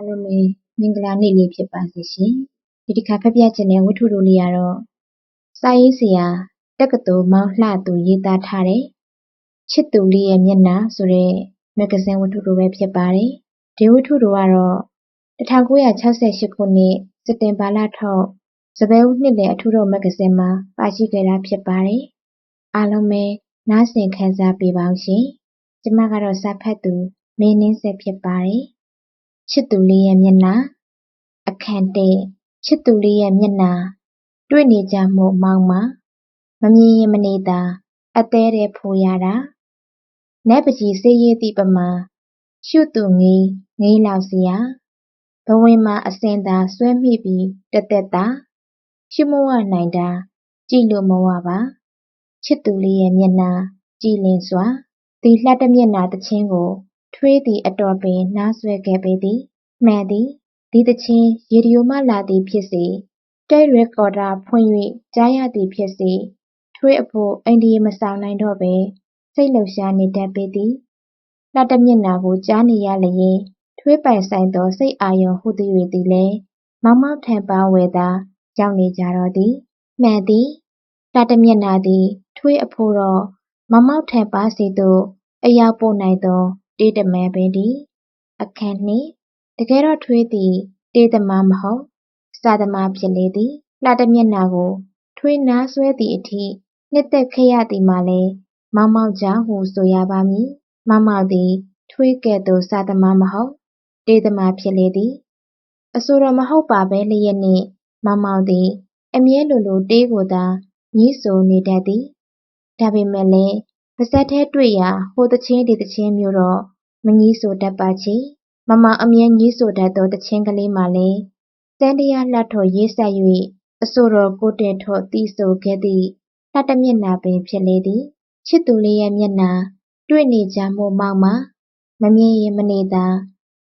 အားလုံးပဲမင်္ဂလာနေ့လေးဖြစ်ပါစေရှင်။ဒီတစ်ခါဖတ်ပြချင်တဲ့ဝတ္ထုတိုလေးကတော့စာရေးဆရာတက္ကသိုလ်မောင်လှသူရေးသားထားတဲ့ချစ်သူလေးရဲ့မျက်နှာဆိုတဲ့မဂ္ဂဇင်းဝတ္ထုတိုပဲဖြစ်ပါတယ်။ဒီဝတ္ထုတိုကတော့1968ခုနှစ်စက်တင်ဘာလထုတ်စပယ်ဦးနှစ်လည်အထူးတော်မဂ္ဂဇင်းမှာပါရှိခဲ့တာဖြစ်ပါတယ်။အားလုံးပဲနားဆင်ခံစားပေးပါဦးရှင်။ကျမကတော့စာဖတ်သူမင်းနှင်းဆက်ဖြစ်ပါတယ်။ ချစ်သူလေးရဲ့မျက်နှာအခန်းတစ်ချစ်သူလေးရဲ့မျက်နှာတွေ့နေကြမို့မောင်းမှာမမြင်ရင်မနေသာအသည်းထဲဖိုးရတာနတ်ပကြီးစေးရေးသည့်ပမာရှုသူငေးငေးလောက်စရာဘဝင်မှာအစင်သာဆွဲမိပြီးတသက်သာရှုမဝနိုင်တာကြည့်လို့မဝပါချစ်သူလေးရဲ့မျက်နှာကြည်လင်စွာဒီလှတမျက်နှာတခြင်းကို ထွေးသည်အတော်ပင် နားစွဲခဲ့ပေသည်။မှန်သည်။ဒီသီချင်းရေဒီယိုမှလာသည်ဖြစ်စေ၊တိတ်ရေကော်ဒါဖွင့်၍ကြားရသည်ဖြစ်စေထွေးအဖို့အိန္ဒိယမဆောင်နိုင်တော့ပဲစိတ်လှုပ်ရှားနေတတ်ပေသည်။လှတမျက်နှာကိုကြားနေရလျင်ထွေးပိုင်ဆိုင်သောစိတ်အာရုံဟူသည်တွေသည်လည်းမောက်မောက်ထင်ပါးဝယ်သာရောက်နေကြတော့သည်။မှန်သည်။လှတမျက်နှာသည် ထွေးအဖို့တော့မောက်မောက်ထင်ပါးစေသို့အရောက်ပို့နိုင်သော တေးတမန်ပင်တည်း။အခန်း၂တကယ်တော့ထွေးသည်တေးသမားမဟုတ်စာသမားဖြစ်လေသည်။လှတမျက်နှာကို ထွေးနားစွဲသည်အထိနှစ်သက်ခဲ့ရသည်မှာလည်းမောက်မောက်ကြောင့်ဟုဆိုရပါမည်။မောက်မောက်သည် ထွေးကဲ့သို့စာသမားမဟုတ်တေးသမားဖြစ်လေသည်။အဆိုတော်မဟုတ်ပါဘဲလျက်နှင့်မောက်မောက်သည် အမြဲလိုလိုတေးကိုသာညည်းဆိုနေတတ်သည်။ဒါပေမဲ့လည်း ပါးစပ်ထဲတွေ့ရာဟိုသီချင်းဒီသီချင်းမျိုးတော့မငြီးဆိုတတ်ပါချေ။မမောင်အမြဲငြီးဆိုတတ်သောသီချင်းကလေးမှာလည်းစန်းတရားလှထော်ရေးစပ်၍အဆိုတော်ကိုတင်ထွဋ်သီဆိုခဲ့သည့်လှတမျက်နှာပင်ဖြစ်လေသည်။ချစ်သူလေးရဲ့မျက်နှာတွေ့နေကြမို့မောက်မှာမမြင်ရင်မနေသာ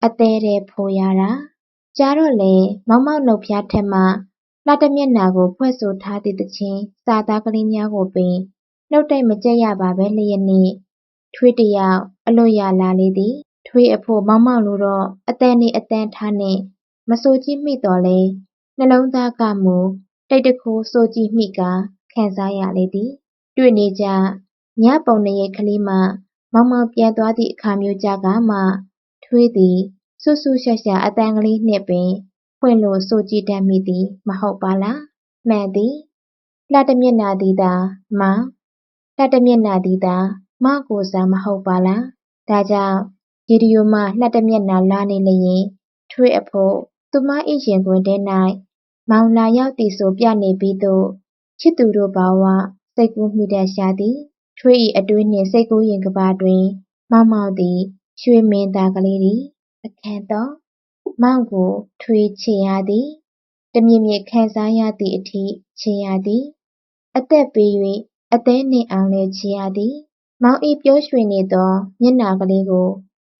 အသည်းထဲဖိုးရတာ။ကြားတော့လည်းမောက်မောက်နှုတ်ဖျားထက်မှလှတမျက်နှာကိုဖွဲ့ဆိုထားသည့်သီချင်းစာသားကလေးများကိုပင် နှုတ်တိုက်မကြက်ရပါဘဲလျက်နှင့်ထွေးတစ်ယောက်အလွတ်ရလာလေသည်။ထွေးအဖို့မောင်မောင်လိုတော့အသံနေအသံထားနှင့်မဆိုကြည့်မိသော်လည်းနှလုံးသားကမူတိတ်တခိုးဆိုကြည့်မိကာခံစားရလေသည်။တွေ့နေကျညပုံနရိပ်ကလေးမှမောင်မောင်ပြန်သွားသည့်အခါမျိုးကျကာမှထွေးသည်ဆူဆူရှက်ရှက်အသံကလေးနှင့်ပင်ဖွင့်လို့ဆိုကြည့်တတ်မိသည် မဟုတ်ပါလား။မှန်သည်။လှတမျက်နှာသည်သာမောင်၊ လှတမျက်နှာသည်သာမောင်ကိုယ်စားမဟုတ်ပါလား။ဒါကြောင့်ရေဒီယိုမှလှတမျက်နှာလာနေလျင်ထွေးအဖို့သူမ၏ရင်ခွင်ထဲ၌မောင်လာရောက်သည်ဆိုပြနေပြီးသို့ချစ်သူတို့ဘဝစိတ်ကူးမိတတ်ရှာသည်။ထွေး၏အတွေးနှင့်စိတ်ကူးရင်ကဘာတွင် မောင်မောင်သည်ရွှေမင်းသားကလေးသည်။အခန်း၃မောင်ကိုထွေးချစ်ရသည်။တမြစ်မြစ်ခံစားရသည်အထိချစ်ရသည်။အသက်ပေး၍ အသည်းနှင့်အောင်လည်းချစ်ရသည်။မောင်၏ပျော်ရွှင်နေသောမျက်နှာကလေးကို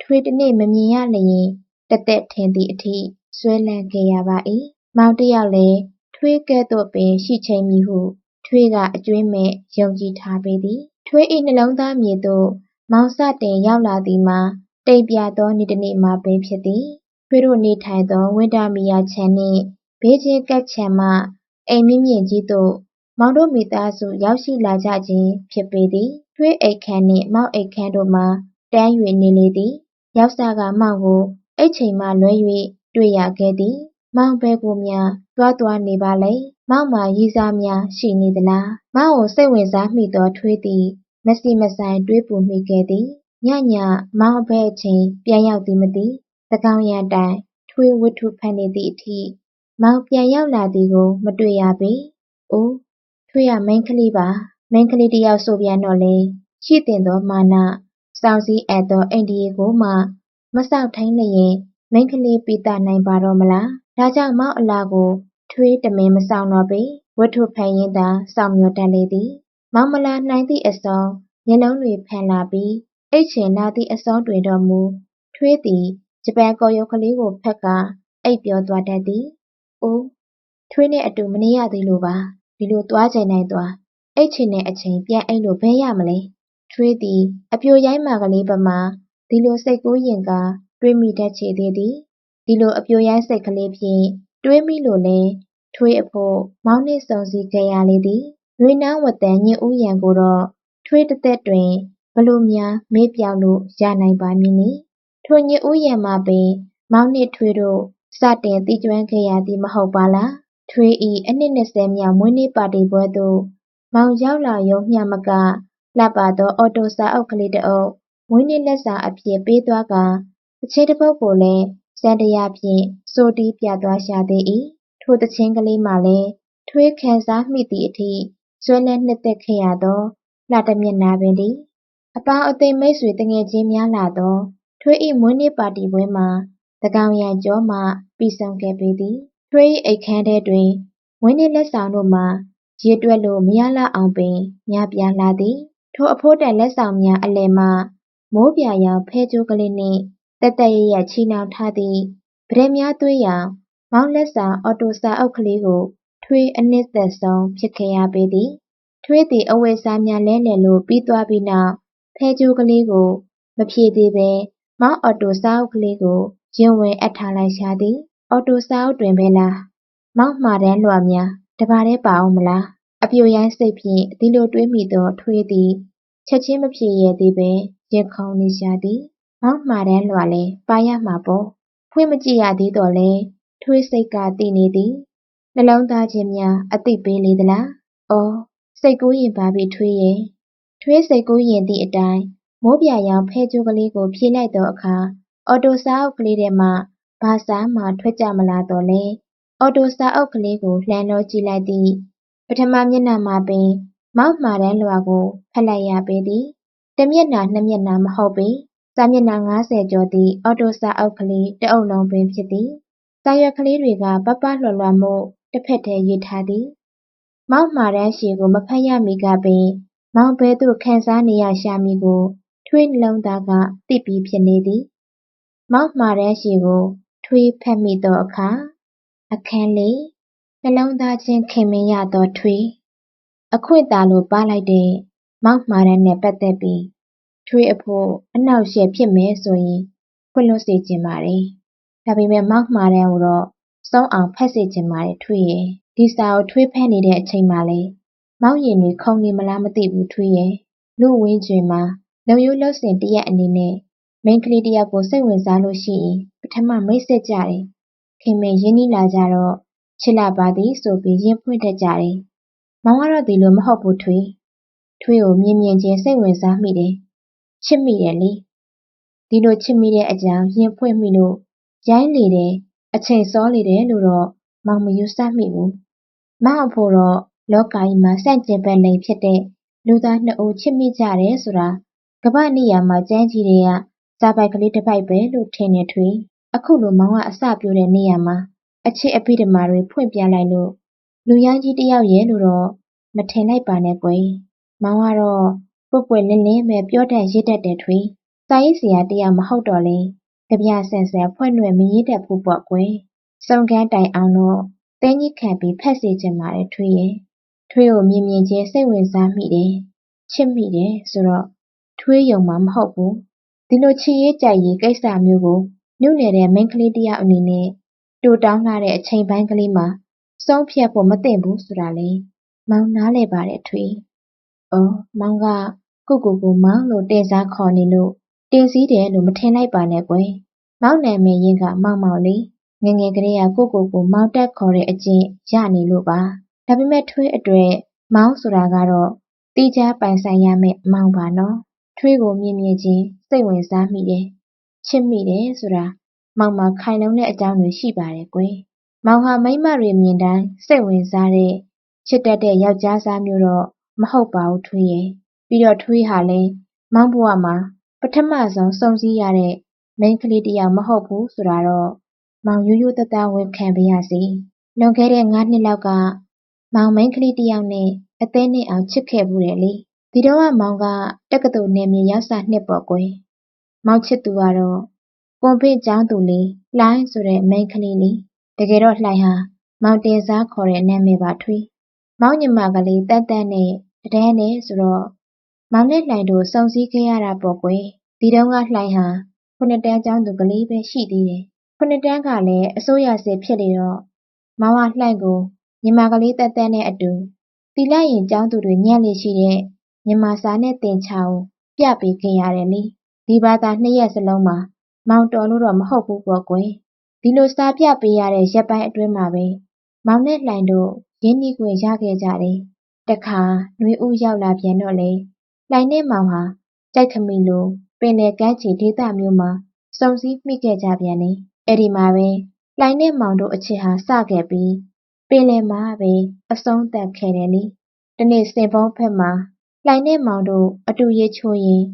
ထွေးတနေ့မမြင်ရလျင်တသက်ထင်သည်အထိစွဲလန်းခဲ့ရပါ၏။မောင်တစ်ယောက်လည်းထွေးကဲ့သို့ပင်ရှိချိန်မည်ဟုထွေးကအကြွင်းမဲ့ယုံကြည်ထားပေသည်။ထွေး၏နှလုံးသားမြေသို့မောင်စတင်ရောက်လာသည်မှာတိမ်ပြသောနေ့တစ်နေ့မှာပင်ဖြစ်သည်။ထွေးတို့နေထိုင်သောဝင်းတာမီယာခြံနှင့်ဘေးချင်းကပ်ခြံမှအိမ်မြင့်မြင့်ကြီးသို့ မောင်တို့မိသားစု ရောက်ရှိလာကြခြင်း ဖြစ်ပေသည်။ထွေးအိပ်ခန်းနှင့် မောင်အိပ်ခန်းတို့မှာ တန်း၍နေလေသည်။ယောက်ျားကမောင်ကိုအိပ်ချိန်မှလွဲ၍တွေ့ရခဲ့သည်။မောင်ဘယ်ကိုများသွားသွားနေပါလဲ။မောင်မှာရည်းစားများရှိနေသလား။မောင်ကိုစိတ်ဝင်စားမိသောထွေးသည်မဆီမဆိုင်တွေးပူမိခဲ့သည်။ညညမောင်အဘယ်အချိန်ပြန်ရောက်သည်မသိ။သန်းခေါင်ယံတိုင်ထွေးဝတ္ထုဖတ်နေသည်အထိမောင်ပြန်ရောက်လာသည်ကို မတွေ့ရပေ။အိုး ထွေးကမိန်းကလေးပါ။မိန်းကလေးတစ်ယောက်ဆိုပြန်တော့လည်းရှိသင့်သောမာနစောင့်စည်းအပ်သောအိန္ဒိယကိုမှမစောင့်ထိန်လျင်မိန်းကလေးပိသနိုင်ပါတော့မလား။ဒါကြောင့်မောင်အလားကိုထွေးတမင်မစောင့်တော့ပေ။ဝတ္ထုဖတ်ရင်းသာစောင့်မျှော်တတ်လေသည်။မောင်မလာနိုင်သည့်အဆုံးမျက်လုံးတွေဖန်လာပြီးအိပ်ချင်လာသည့်အဆုံးတွင်တော့မူထွေးသည်ဂျပန်ကော်ရုပ်ကလေးကိုဖက်ကာအိပ်ပျော်သွားတတ်သည်။အိုးထွေးနှင့်အတူမနေရသေးလို့ပါ။ ဒီလိုသွားချင်တိုင်းသွား။အိပ်ချင်တဲ့အချိန်ပြန်အိပ်လို့ဘယ်ရမလဲ။ထွေးသည်အပျိုရိုင်းမာကလေးပမာဒီလိုစိတ်ကူးယဉ်ကာတွေးမိတတ်ချေသေးသည်ဒီလိုအပြိုရိုင်းစိတ်ကလေးဖြင့်တွေးမိလို့လဲထွေးအဖို့မောင်းနှင့်စုံစည်းခဲ့ရလေသည်ရွေးနှောင်းဝတန်ညင်ဥယံကိုတော့ထွေးတစ်သက်တွင်ဘလို့များမေ့ပြောင်လို့ရနိုင်ပါမည်နည်းထိုညင်ဥယံမှာပင် မောင်းနှင့်ထွေးတို့စတင်တည်ကျွမ်းခဲ့ရသည်မဟုတ်ပါလား ထွေးဤအနှစ် 20 မြောက်မွေးနေ့ပါတီပွဲသို့ မောင်ရောက်လာရုံမျှမက လှပသောအော်တိုစာအုပ်ကလေးတစ်အုပ် မွေးနေ့လက်ဆောင်အဖြစ်ပေးသွားကာတခြင်းတစ်ပုဒ်ကိုလည်းစံတရားဖြင့်စိုးတီးပြသွားရှာသေး၏ထိုတခြင်းကလေးမှလည်း ထွေးခံစားမိသည့်အထိ ဆွဲလန်းနှစ်သက်ခဲ့ရသော လှတမျက်နှာပင်သည် အပေါင်းအသိမိတ်ဆွေတငယ်ချင်းများလာသော ထွေး၏မွေးနေ့ပါတီပွဲမှာတကောင်ရံကျော်မှ ပြီးဆုံးခဲ့ပေသည် ထွေး၏အိတ်ခမ်းထဲတွင်မွေးနေ့လက်ဆောင်တို့မှာ ရေတွက်လို့မရလောက်အောင်ပင် များပြားလှသည်ထိုအဖိုးတန်လက်ဆောင်များအလယ်မှမိုးပြာရောင်ဖဲကြိုးကလေးနှင့် တက်တက်ရရချီနှောင်ထားသည့်ပဒက်များသွေးရောင် မောင်းလက်ဆောင်အော်တိုစာအုပ်ကလေးကို ထွေးအနှစ်သက်ဆုံးဖြစ်ခဲ့ရပေသည်ထွေးသည်အဝတ်စားများလဲလှယ်လို့ပြီးသွားပြီးနောက်ဖဲကြိုးကလေးကို မဖြည့်သေးပဲမောင်းအော်တိုစာအုပ်ကလေးကိုရင်ဝင်အပ်ထားလိုက်ရှာသည် အော်တိုစာအုပ်တွင်ပဲလား မောင်းမှာတန်းလွှာများတပါးတည်းပါအောင်မလား အပြိုရိုင်းစိတ်ဖြင့် ဒီလိုတွေးမိသော ထွေးသည် ချက်ချင်းမဖြေရသေးပဲရင်ခုန်နေရှာသည် မောင်းမှာတန်းလွှာလဲပါရမှာပေါ့ ဖွင့်မကြည့်ရသေးတော့လဲထွေးစိတ်ကတည်နေသည် နှလုံးသားချင်းများ အသိပေးလေသလား အော် စိတ်ကူးရင်ပါပြီထွေးရဲ့ ထွေးစိတ်ကူးရင်သည့်အတိုင်း မိုးပြရောင် ဖဲကြိုးကလေးကို ဖြေလိုက်သောအခါ အော်တိုစာအုပ်ကလေးထဲမှ ဘာစာမှထွက်ကြမလာတော့လဲအော်တိုစာအုပ်ကလေးကိုလှမ်းလို့ကြည့်လိုက်သည့်ပထမမျက်နှာမှာပင် မောက်မှာတန်းလွာကိုဖတ်လိုက်ရပေသည်တစ်မျက်နှာနှစ်မျက်နှာမဟုတ်ပေစာမျက်နှာ90ကျော်သည့်အော်တိုစာအုပ်ကလေးတအုပ်လုံးပင်ဖြစ်သည်စာရွက်ကလေးတွေကပပလွှတ်လွှတ်မှုတစ်ဖက်တည်းရေးထားသည်မောက်မှာတန်းရှည်ကိုမဖတ်ရမီကပင် မောင်ဘဲသို့ခံစားနေရရှာမီကို ထွေးနှလုံးသားကသိပြီးဖြစ်နေသည်မောက်မှာတန်းရှည်ကို ထွေးဖတ်မိသောအခါ အခန်းလေးနှလုံးသားချင်းခင်မင်ရသောထွေးအခွင့်တာလိုပါလိုက်တဲ့မောက်မှာတန်းနဲ့ပတ်သက်ပြီးထွေးအဖို့အနှောက်အယှက်ဖြစ်မယ်ဆိုရင်ခွင့်လွှတ်စေချင်ပါတယ်။ဒါပေမဲ့မောက်မှာတန်းကိုတော့စောင်းအောင်ဖက်စေချင်ပါတယ်ထွေးရဲ့။ဒီစာကိုထွေးဖက်နေတဲ့အချိန်မှာလေမောက်ရင်တွေခုံနေမလားမသိဘူးထွေးရဲ့။လူဝင်းကျွင်မှာလုံရိုးလှစင်တရက်အနေနဲ့ မိန်းကလေးတယောက်ကို စိတ်ဝင်စားလို့ရှိရင် ပထမ မိတ်ဆက်ကြတယ်။ခင်မင်ရင်းနှီးလာကြတော့ ချစ်လာပါသည်ဆိုပြီး ရင်ဖွင့်တတ်ကြတယ်။မောင်ကတော့ ဒီလိုမဟုတ်ဘူးထွေး။ထွေးကို မြင်မြင်ချင်း စိတ်ဝင်စားမိတယ်။ချစ်မိတယ်လေ။ဒီလို ချစ်မိတဲ့အကြောင်း ရင်ဖွင့်မိလို့ ရိုင်းလေတယ် အချိန်စောလေတယ်လို့တော့ မောင်မယူဆမိဘူး။မောင်အဖို့တော့ လောကကြီးမှာစန့်ကျင်ဘက်လိန်ဖြစ်တဲ့ လူသားနှစ်ဦး ချစ်မိကြတယ်ဆိုတာ ကမ္ဘာနေရာမှာ ကျန်းကြီးတွေက စာပိုက်ကလေးတစ်ပိုက်ပဲလို့ထင်နေထွေ။အခုလိုမောင်ကအစပြိုးတဲ့နေရာမှာအချစ်အပိဓမာတွေဖွင့်ပြလိုက်လို့လူရိုင်းကြီးတယောက်ရဲ့လို့တော့မထင်လိုက်ပါနဲ့ကွယ်။မောင်ကတော့ပွပွလင်းလင်းပဲပြောတတ်ရစ်တတ်တယ်ထွေ။စာရေးဆရာတယောက်မဟုတ်တော့လေ။ကြပြဆန်ဆန်ဖွင့်လွှဲမရေးတတ်ဘူးပေါ့ကွယ်။စုံကန်းတိုင်အောင်တော့တင်းကြီးခံပြီးဖက်စေချင်ပါတယ်ထွေရဲ့။ထွေကိုမြင်မြင်ချင်းစိတ်ဝင်စားမိတယ်။ချစ်မိတယ်ဆိုတော့ထွေးယုံမှာမဟုတ်ဘူး။ ဒီလိုချစ်ရေးကြိုက်ရေးကိစ္စမျိုးကိုနုနယ်တဲ့မိန်းကလေးတယောက်အနေနဲ့တိုတောင်းလာတဲ့အချိန်ပိုင်းကလေးမှာဆုံးဖြတ်ဖို့မသင့်ဘူးဆိုတာလေမောင်နားလဲပါတယ်ထွေ။အော်မောင်ကကိုကိုကိုမောင်လို့တင်စားခေါ်နေလို့တင်စည်းတယ်လို့မထင်လိုက်ပါနဲ့ကွယ်။မောင်နာမည်ရင်းကမောင်မောင်လေးငငယ်ကလေးကကိုကိုကိုမောင်တက်ခေါ်တဲ့အကျင့်ရနေလို့ပါ။ဒါပေမဲ့ထွေးအတွက်မောင်ဆိုတာကတော့တီးခြားပိုင်ဆိုင်ရမယ့်မောင်ပါနော်။ ထွေးကိုမြင်မြင်ချင်း စိတ်ဝင်စားမိတယ်။ချစ်မိတယ်ဆိုတာ မောင်မှာ ခိုင်လုံတဲ့အကြောင်းတွေ ရှိပါတယ်ကွယ်။မောင်ဟာ မိန်းမတွေမြင်တိုင်း စိတ်ဝင်စားတဲ့ ချစ်တတ်တဲ့ ယောက်ျားစားမျိုးတော့ မဟုတ်ပါဘူးထွေးရဲ့။ပြီးတော့ ထွေးဟာလည်း မောင်ဘဝမှာ ပထမဆုံး စုံစည်းရတဲ့ မိန်းကလေးတယောက် မဟုတ်ဘူးဆိုတာတော့ မောင်ရိုးရိုးသားသား ဝန်ခံပါရစေ။လွန်ခဲ့တဲ့ ငါးနှစ်လောက်က မောင် မိန်းကလေးတယောက်နဲ့ အသည်းနဲ့အောင် ချစ်ခဲ့ဘူးတယ်လေ။ ဒီတော့ကမောင်က တက္ကသိုလ်နယ်မြေရောက်စနှစ်ပေါ့ကွယ်။မောင်ချစ်သူကတော့ကွန်ဖင့်ကျောင်းသူလေးလှိုင်းဆိုတဲ့မိန်းကလေးလေ။တကယ်တော့လှိုင်းဟာမောင်တင်စားခေါ်တဲ့နာမည်ပါထွေး။မောင်ညီမကလေးတန်းတန်းနဲ့တဒန်းနဲ့ဆိုတော့မောင်နဲ့လှိုင်းတို့စုံစည်းခဲ့ရတာပေါ့ကွယ်။ဒီတုန်းကလှိုင်းဟာခုနှစ်တန်းကျောင်းသူကလေးပဲရှိသေးတယ်ခုနှစ်တန်းကလည်းအစိုးရစစ်ဖြစ်လေတော့မောင်ကလှိုင်ကိုညီမကလေးတက်တက်နဲ့အတူသီလရင်ကျောင်းသူတွေညံ့လေရှိတဲ့ မြန်မာစာနဲ့သင်ချာကိုပြပေးခဲ့ရတယ်လေဒီဘာသာနှစ်ရက်စလုံးမှာ မောင်တော်လို့တော့မဟုတ်ဘူးပေါ့ကွယ်ဒီလိုစာပြပေးရတဲ့ရက်ပိုင်းအတွင်းမှာပဲမောင်နဲ့လှိုင်တို့ရင်းနှီးခွင့်ရခဲ့ကြတယ်တခါနှွေဦးရောက်လာပြန်တော့လေလှိုင်နဲ့မောင်ဟာကြိုက်ခမီလိုပင်လယ်ကမ်းခြေဒေသမျိုးမှာစုံစည်းမိခဲ့ကြပြန်တယ်အဲ့ဒီမှာပဲလှိုင်နဲ့မောင်တို့အချစ်ဟာစခဲ့ပြီးပင်လယ်မှာပဲအဆုံးသတ်ခဲ့တယ်လေတနေ့စင်ဖုံးဖက်မှာ လှိုင်နဲ့မောင်တို့အတူရေချိုးရင်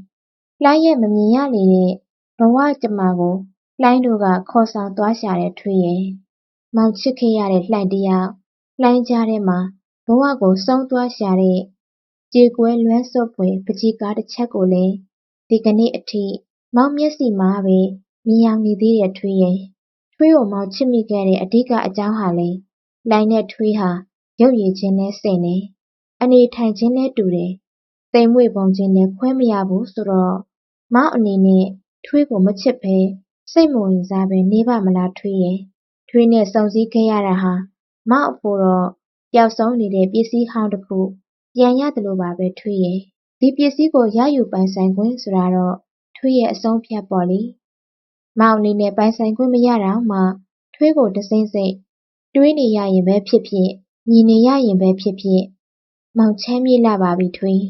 လှိုင်းရဲ့မမြင်ရလေတဲ့ဘဝကျမကိုလှိုင်းတို့ကခေါ်ဆောင်သွားရှာတဲ့ထွေးရဲ့မောင်ချစ်ခဲ့ရတဲ့လှိုင်တယောက်လှိုင်းကြားထဲမှာဘဝကိုဆုံးသွားရှာတဲ့ကြေကွဲလွမ်းစွတ်ဖွယ်ပကြီးကားတစ်ချက်ကိုလည်းဒီကနေ့အထိမောင်မျက်စိမှာပဲမြင်အောင်နေသေးတဲ့ထွေးရဲ့ထွေးကိုမောင်ချစ်မိခဲ့တဲ့အဓိကအကြောင်းဟာလေလှိုင်နဲ့ထွေးဟာရုပ်ရည်ချင်းနဲ့စိတ်နဲ့အနေထိုင်ချင်းနဲ့တူတယ် တိမ်မွေ့ပုံချင်းနဲ့ခွဲမရဘူးဆိုတော့ မောင်အနေနဲ့ ထွေးကိုမချစ်ဘဲ စိတ်မဝင်စားဘဲနေပါမလားထွေးရဲ့ထွေးနဲ့စုံစည်းခဲ့ရတာဟာ မောင်အဖို့တော့ပျောက်ဆုံးနေတဲ့ပစ္စည်းဟောင်းတစ်ခု ပြန်ရတယ်လို့ပါပဲထွေးရဲ့ဒီပစ္စည်းကိုရယူပိုင်ဆိုင်ခွင့်ဆိုတာတော့ထွေးရဲ့အဆုံးဖြတ်ပေါ့လေမောင်အနေနဲ့ပိုင်ဆိုင်ခွင့်မရတော့မှထွေးကိုတစိမ့်စိမ့်တွေးနေရရင်ပဲဖြစ်ဖြစ်ညီနေရရင်ပဲဖြစ်ဖြစ်မောင်ချမ်းမြေ့လာပါပြီထွေး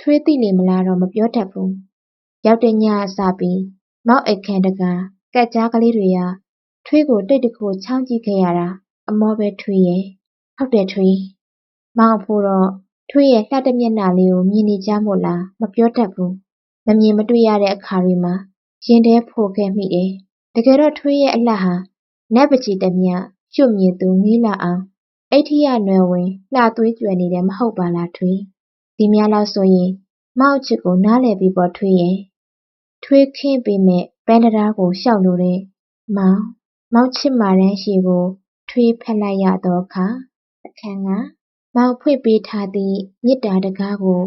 ထွေးသိလေမလားတော့ မပြောတတ်ဘူးရောက်တဲ့ညအစပြီး မောက်အိတ်ခန့်တကကက်ကြားကလေးတွေက ထွေးကိုတိတ်တခုချောင်းကြည့်ခဲ့ရတာအမောပဲထွေးရဲ့ဟုတ်တယ်ထွေးမောင်ဖို့တော့ထွေးရဲ့လှတဲ့မျက်နှာလေးကိုမြင်နေကြမို့လားမပြောတတ်ဘူးမမြင်မတွေ့ရတဲ့အခါတွေမှာရင်ထဲဖိုခဲ့မိတယ်တကယ်တော့ထွေးရဲ့အလှဟာနတ်ပချီတမျှရွတ်မြင်သူငေးလာအောင်အိဋ္ဌိယနွယ်ဝင်လှသွေးကြွယ်နေတယ်မဟုတ်ပါလားထွေး ဒီများလောက်ဆိုရင်မောက်ချစ်ကိုနားလည်ပြီးပေါ်ထွေးရဲ့ထွေးခင်းပေးမဲ့ပန်းတရားကိုရှောက်လို့တဲ့မောင်မောက်ချစ်မာတန်းရှိကိုထွေးဖက်လိုက်ရတော့အခါအခန်းကမောင်ဖွင့်ပေးထားသည့်မေတ္တာတကားကို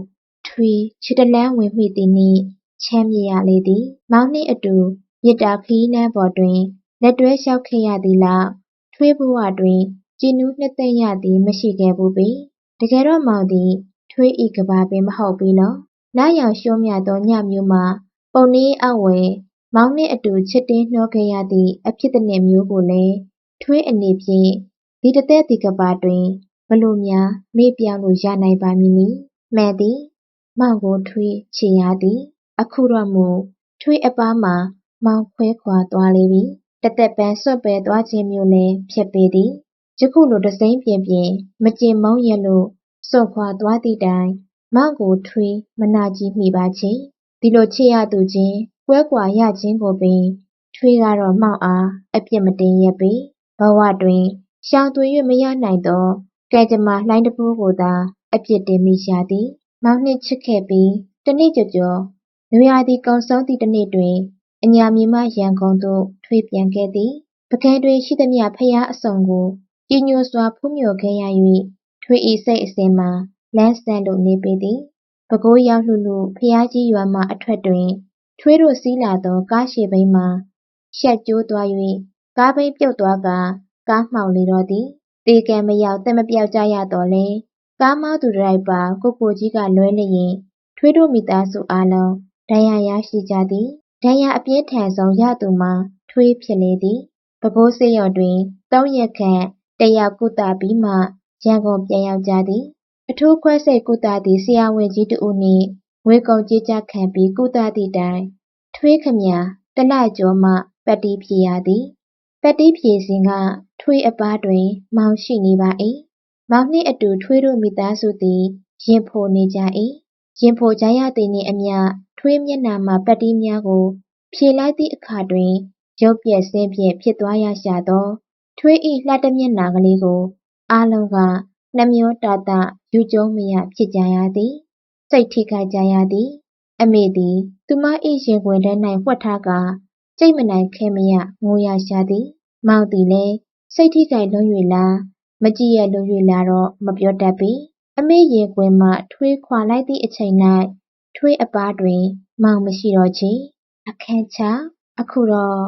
ထွေးခြေတလန်းဝင်မိသည်နှင့်ချမ်းမြေ့ရလေသည်မောင်နှင့်အတူမေတ္တာခီးနှန်းပေါ်တွင်လက်တွဲလျှောက်ခဲ့ရသည်လောက်ထွေးဘဝတွင်ကြည်နူးနှစ်သိမ့်ရသည်မရှိခဲ့ဘူးပေတကယ်တော့မောင်သည် ထွေးဤကဘာပင်မဟုတ်ပြီနော်လာရောင်ရှုံးမြသောညမျိုးမှာ ပုံနှင်းအဝယ်မောင်နှင့်အတူချစ်တင်းနှောခဲ့ရသည့်အဖြစ်တနည်းမျိုးကိုလည်းထွေးအနေဖြင့်ဒီတသက်ဒီကဘာတွင်ဘလို့များမေ့ပြောင်းလို့ရနိုင်ပါမည်နည်းမှန်သည်မောင်ကိုထွေးချေရသည်အခုတော့မူထွေးအပားမှာမောင်ခွဲခွာသွားလေပြီတသက်ပန်းစွတ်ပဲသွားခြင်းမျိုးလည်းဖြစ်ပေသည်ယခုလိုတစိမ့်ပြင်ပြင်မကျင်မုံရလို့ စွန့်ခွာသွားသည့်တိုင်မောင်ကိုထွေးမနာကြည့်မိပါချေဒီလိုချစ်ရသူချင်းကွဲကွာရခြင်းကိုပင်ထွေးကတော့မောက်အားအပြစ်မတင်ရပေဘဝတွင်ရှောင်သွေ၍မရနိုင်သောကဲကြမ္မာလှိုင်းတပိုးကိုသာအပြစ်တင်မိရှာသည်မောင်နှင့်ချစ်ခဲ့ပြီးတနေ့ကျော်ကျော်နွေရာသီကုန်ဆုံးသည့်တနေ့တွင်အညာမြေမှရန်ကုန်သို့ထွေးပြန်ခဲ့သည်ပကံတွင်ရှိသမျှဖျားအစုံကိုကြည်ညိုစွာဖူးမြော်ခဲ့ရ၍ ထွေးဤစိတ်အစဉ်မှာလန်းဆန်းလို့နေပေသည်ပဲခူးရောက်လှလှဖျားကြီးရွာမှအထွက်တွင်ထွေးတို့စီးလာသောကားရှည်ဘီးမှာရှက်ကျိုးသွား၍ကားဘီးပြုတ်သွားကကားမှောက်လေတော့သည်တေကံမရောက်တက်မပြောက်ကြရတော့လဲကားမောင်းသူဒရိုက်ပါကိုကိုကြီးကလွဲလျင်ထွေးတို့မိသားစုအားလုံးဒဏ်ရာရရှိကြသည်ဒဏ်ရာအပြင်းထန်ဆုံးရသူမှာထွေးဖြစ်လေသည်ပဲခူးစေရုံတွင်သုံးရက်ခန့်တက်ရောက်ကုသပြီးမှ ရန်ကုန်ပြန်ရောက်ကြသည်အထူးခွဲစိတ်ကုသသည့်ဆရာဝန်ကြီးတဦးနှင့်ငွေကုန်ကြေးကျခံပြီးကုသသည့်တိုင်ထွေးခမညာတလကျော်မှပတ်တီးဖြေရသည်ပတ်တီးဖြေစဉ်ကထွေးအပားတွင် မောင်ရှိနေပါ၏မောင်နှင့်အတူထွေးတို့မိသားစုသည်ရင်ဖိုနေကြ၏ရင်ဖိုကြရသည်နှင့်အမျှထွေးမျက်နှာမှာပတ်တီးများကို ဖြေလိုက်သည့်အခါတွင်ရုပ်ပြက်ဆင်းပြက်ဖြစ်သွားရရှာသော ထွေး၏လှတမျက်နှာကလေးကို အားလုံးက နှမျောတာတယူကျုံးမရ ဖြစ်ကြရသည် စိတ်ထိခိုက်ကြရသည် အမေသည် သူမ၏ရင်ခွင်ထဲ၌ဝှက်ထားကာ ကြိတ်မနိုင်ခဲမရ ငိုရရှာသည် မောင်သည်လည်း စိတ်ထိခိုက်လွန်း၍လား မကြည့်ရလွန်း၍လားတော့ မပြောတတ်ပေ အမေရင်ခွင်မှ ထွေးခွာလိုက်သည့်အချိန်၌ထွေးအပားတွင် မောင်မရှိတော့ချေ အခန်းချအခုတော့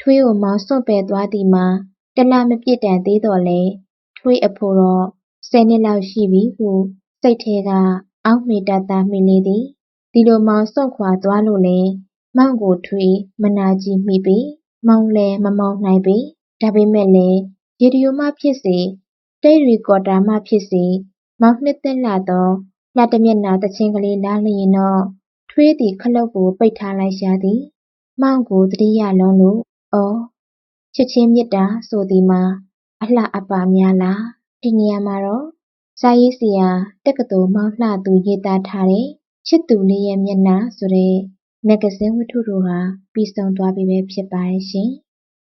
ထွေးကို မောင်စွန့်ပယ်သွားသည်မှာတလမပြည့်တန်သေးတော့လေ ထွေးအဖိုးတော့ ဆယ်နှစ်လောက်ရှိပြီဟု စိတ်ထဲက အောက်မေတ္တာသားမိလေသည် ဒီလိုမောင်စွန့်ခွာသွားလို့လေမောင်ကိုထွေး မနာကြည့်မိပေ မောင်လည်း မမောင်နိုင်ပေ ဒါပေမဲ့လည်း ရေဒီယိုမှဖြစ်စေ တိတ်ရီကော်တာမှဖြစ်စေ မောင်နှစ်သက်လာတော့လှတမျက်နှာတချင်းကလေး နားလျင်တော့ ထွေးသည် ခလုတ်ကို ပိတ်ထားလိုက်ရှာသည် မောင်ကိုတတိယလုံးလို့ အော် ချစ်ချင်းမြတ်တာ ဆိုသည်မှာ အလှအပများလားဒီနေရာမှာတော့စာရေးဆရာတက္ကသိုလ်မောင်လှသူရေးသားထားတဲ့ချစ်သူလေးရဲ့မျက်နှာဆိုတဲ့မဂ္ဂဇင်းဝတ္ထုတို့ဟာပြီးဆုံးသွားပြီပဲဖြစ်ပါတယ်ရှင်။